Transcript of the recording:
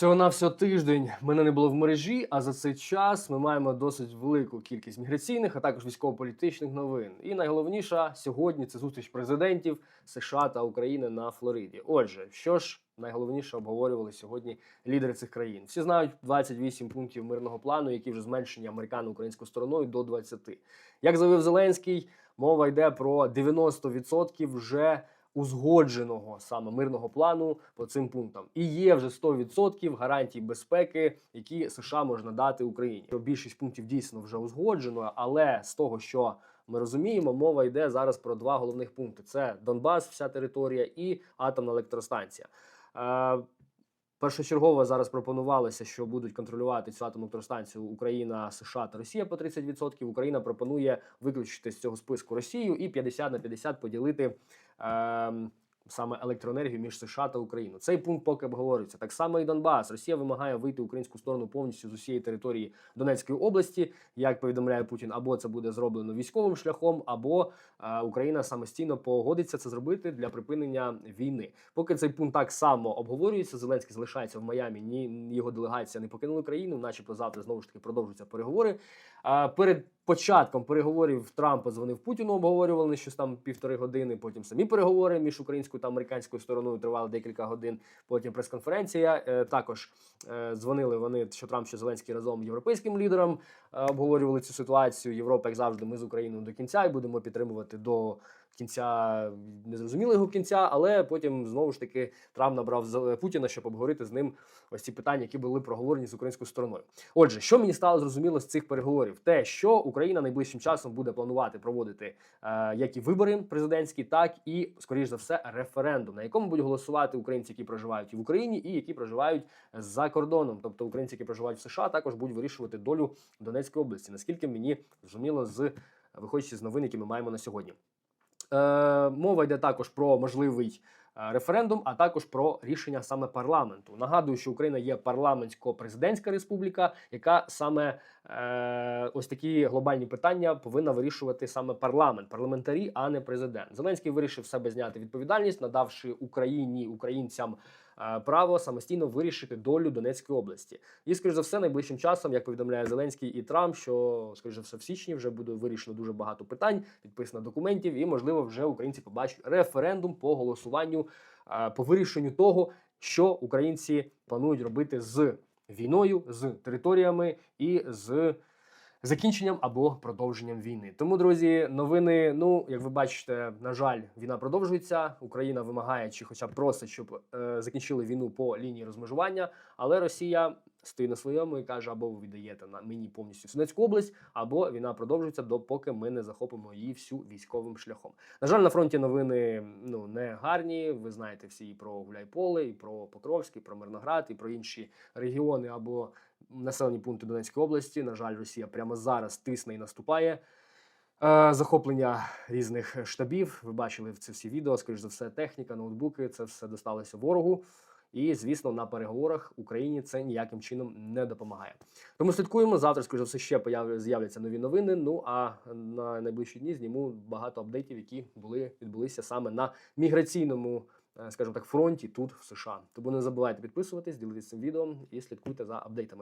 Всього на всього тиждень мене не було в мережі, а за цей час ми маємо досить велику кількість міграційних, а також військово-політичних новин. І найголовніша сьогодні це зустріч президентів США та України на Флориді. Отже, що ж найголовніше обговорювали сьогодні лідери цих країн? Всі знають 28 пунктів мирного плану, які вже зменшені американо-українською стороною до 20. Як заявив Зеленський, мова йде про 90% вже узгодженого саме мирного плану по цим пунктам. І є вже 100% гарантій безпеки, які США можна дати Україні. Більшість пунктів дійсно вже узгоджено, але з того, що ми розуміємо, мова йде зараз про два головних пункти: це Донбас, вся територія і атомна електростанція. Е, Першочергово зараз пропонувалося, що будуть контролювати цю атомну електростанцію Україна, США та Росія по 30%. Україна пропонує виключити з цього списку Росію і 50 на 50 поділити ем, саме електроенергію між США та Україною. Цей пункт поки обговорюється. Так само і Донбас. Росія вимагає вийти українську сторону повністю з усієї території Донецької області. Як повідомляє Путін, або це буде зроблено військовим шляхом, або е, Україна самостійно погодиться це зробити для припинення війни. Поки цей пункт так само обговорюється, Зеленський залишається в Майамі. Ні його делегація не покинула країну, начебто завтра знову ж таки продовжуються переговори. А перед початком переговорів Трамп дзвонив Путіну, обговорювали щось там півтори години. Потім самі переговори між українською та американською стороною тривали декілька годин. Потім прес-конференція. Е, Також е, дзвонили вони, що Трамп, що Зеленський разом європейським лідерам е, обговорювали цю ситуацію. Європа, як завжди, ми з Україною до кінця і будемо підтримувати до кінця незрозумілого кінця, але потім знову ж таки Трамп набрав Зел- Путіна, щоб обговорити з ним ось ці питання, які були проговорені з українською стороною. Отже, що мені стало зрозуміло з цих переговорів? Те, що Україна найближчим часом буде планувати проводити е, як і вибори президентські, так і скоріш за все референдум, на якому будуть голосувати українці, які проживають і в Україні, і які проживають за кордоном. Тобто українці, які проживають в США, також будуть вирішувати долю Донецької області. Наскільки мені зрозуміло, з виходячи з новин, які ми маємо на сьогодні. Е, мова йде також про можливий е, референдум, а також про рішення саме парламенту. Нагадую, що Україна є парламентсько-президентська республіка, яка саме е, ось такі глобальні питання повинна вирішувати саме парламент, парламентарі, а не президент. Зеленський вирішив себе зняти відповідальність, надавши Україні українцям. Е, Право самостійно вирішити долю Донецької області, і скоріш за все, найближчим часом, як повідомляє Зеленський і Трамп, що скоріш за все в січні вже буде вирішено дуже багато питань, підписано документів, і можливо вже українці побачать референдум по голосуванню е, по вирішенню того, що українці планують робити з війною, з територіями і з закінченням або продовженням війни. Тому, друзі, новини. Ну, як ви бачите, на жаль, війна продовжується. Україна вимагає чи, хоча б просить, щоб е, закінчили війну по лінії розмежування. Але Росія стоїть на своєму і каже: або ви віддаєте на мені повністю Донецьку область, або війна продовжується допоки ми не захопимо її всю військовим шляхом. На жаль, на фронті новини ну не гарні. Ви знаєте всі і про Гуляйполе, і про Покровськ, і про Мирноград, і про інші регіони або населені пункти Донецької області. На жаль, Росія прямо зараз тисне і наступає. Е, Захоплення різних штабів. Ви бачили це всі відео. Скоріш за все, техніка, ноутбуки. Це все досталося ворогу. І звісно, на переговорах Україні це ніяким чином не допомагає. Тому слідкуємо. Завтра, скоріш за все, ще з'являться нові новини. Ну а на найближчі дні зніму багато апдейтів, які були відбулися саме на міграційному, е, скажімо так, фронті тут в США. Тому не забувайте підписуватись, ділитися цим відео і слідкуйте за апдейтами.